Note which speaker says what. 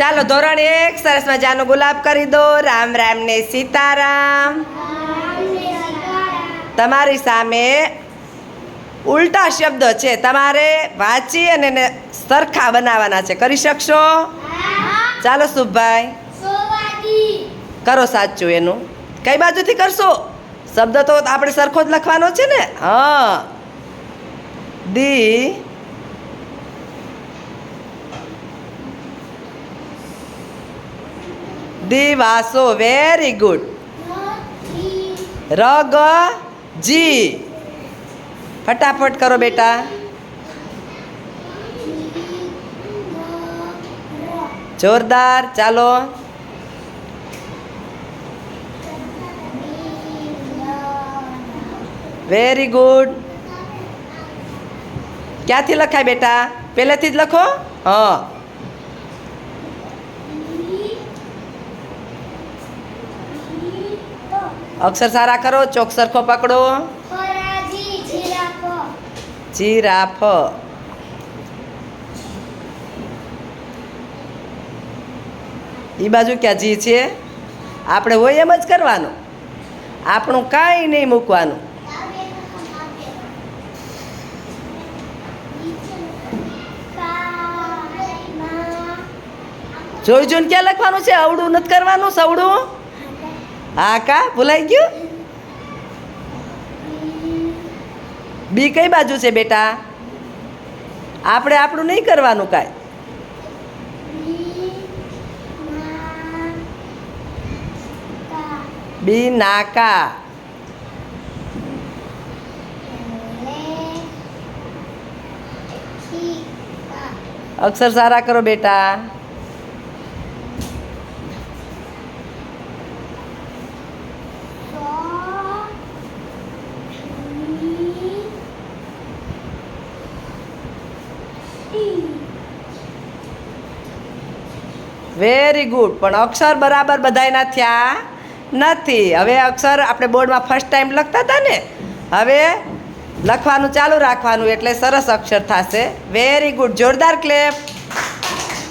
Speaker 1: ચાલો ધોરણ એક, સરસ મજાનો ગુલાબ કરી દો. રામ રામ ને સીતારામ. તમારી સામે ઉલટા શબ્દો છે. તમારે વાંચી અને એને સરખા બનાવવાના છે. કરી શકશો? ચાલો શુભભાઈ કરો સાચું એનું. કઈ બાજુથી કરશો? શબ્દ તો આપણે સરખો જ લખવાનો છે ને? હા. દી દિવાસો વેરી ગુડ રગ જી ફટાફટ કરો બેટા જોરદાર ચાલો વેરી ગુડ ક્યાંથી લખાય બેટા પહેલેથી જ લખો હા અક્ષર સારા કરો ચોક સરખો પકડો. જીરાફ. એ બાજુ ક્યાં જી છે? આપણે હોય એમ જ કરવાનું. આપણું કાંઈ નહીં મૂકવાનું. જોઈ જોઈને ક્યાં લખવાનું છે? અવડું નથી કરવાનું સવડું હા કા? ભૂલાઈ ગયું? બી કઈ બાજુ છે બેટા? આપણે આપણું નહીં કરવાનું કાંઈ. બી નાકા અક્ષર સારા કરો બેટા. વેરી ગુડ પણ અક્ષર બરાબર બધાયના થયા નથી. હવે અક્ષર આપણે બોર્ડમાં ફર્સ્ટ ટાઈમ લખતા હતા ને? હવે લખવાનું ચાલુ રાખવાનું એટલે સરસ અક્ષર થશે. વેરી ગુડ જોરદાર ક્લેપ